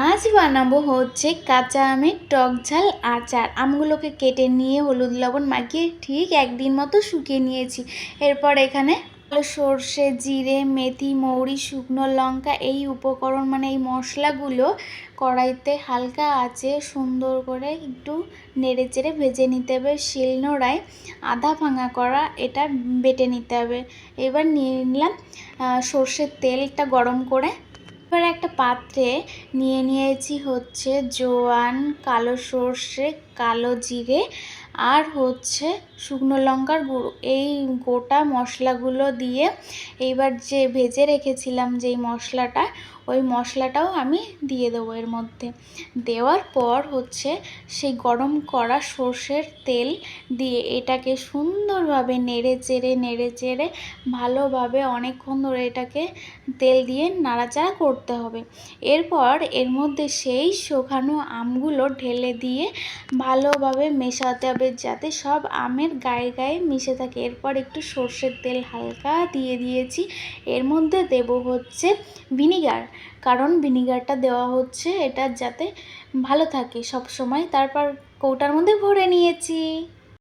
আজ বানাবো হচ্ছে কাঁচা আমের টক ঝাল আচার। আমগুলোকে কেটে নিয়ে হলুদ লবণ মাখিয়ে ঠিক একদিন মতো শুকিয়ে নিয়েছি। এরপর এখানে সর্ষে, জিরে, মেথি, মৌরি, শুকনো লঙ্কা এই উপকরণ মানে এই মশলাগুলো কড়াইতে হালকা আছে সুন্দর করে একটু নেড়ে চেড়ে ভেজে নিতে হবে শিলনোড়ায়। আধা ভাঙা করা এটা বেটে নিতে হবে। এবার নিয়ে নিলাম সর্ষের তেলটা গরম করে এবার একটা পাত্রে নিয়ে নিয়েছি হচ্ছে জোয়ান কালো সর্ষে কালো জিরে আর হচ্ছে শুকনো লঙ্কার গুঁড়ো। এই গোটা মশলাগুলো দিয়ে এইবার যে ভেজে রেখেছিলাম যেই মশলাটা, ওই মশলাটাও আমি দিয়ে দেবো এর মধ্যে। দেওয়ার পর হচ্ছে সেই গরম করা সর্ষের তেল দিয়ে এটাকে সুন্দরভাবে নেড়ে চেড়ে নেড়ে চেড়ে ভালোভাবে অনেকক্ষণ ধরে এটাকে তেল দিয়ে নাড়াচাড়া করতে হবে। এরপর এর মধ্যে সেই শুকানো আমগুলো ঢেলে দিয়ে ভালোভাবে মেশাতে হবে যাতে সব আমের গায়ে গায়ে মিশে থাকে। এরপর একটু সর্ষের তেল হালকা দিয়ে দিয়েছি। এর মধ্যে দেব হচ্ছে ভিনিগার। কারণ ভিনিগারটা দেওয়া হচ্ছে এটা যাতে ভালো থাকে সব সময় তারপর কৌটার মধ্যে ভরে নিয়েছি।